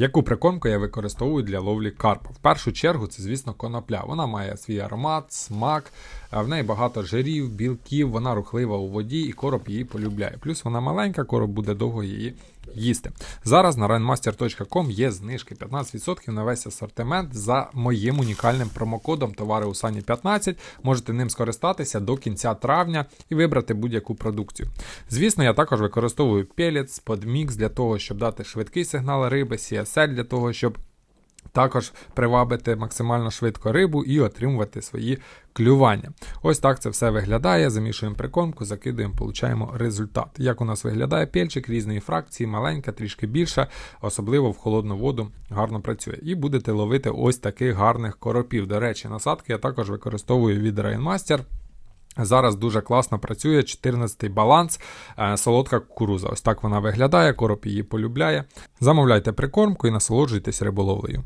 Яку прикормку я використовую для ловлі карпа? В першу чергу це, звісно, конопля. Вона має свій аромат, смак, в неї багато жирів, білків, вона рухлива у воді і короб її полюбляє. Плюс вона маленька, короб буде довго її їсти. Зараз на runmaster.com є знижки 15% на весь асортимент за моїм унікальним промокодом товари у сані 15. Можете ним скористатися до кінця травня і вибрати будь-яку продукцію. Звісно, я також використовую пелець, подмікс для того, щоб дати швидкий сигнал риби, CSL для того, щоб також привабити максимально швидко рибу і отримувати свої клювання. Ось так це все виглядає. Замішуємо прикормку, закидуємо, получаємо результат. Як у нас виглядає пельчик різної фракції, маленька, трішки більша, особливо в холодну воду гарно працює. І будете ловити ось таких гарних коропів. До речі, насадки я також використовую від Rainmaster. Зараз дуже класно працює 14-й баланс, е, солодка кукуруза. Ось так вона виглядає, короб її полюбляє. Замовляйте прикормку і насолоджуйтесь риболовлею.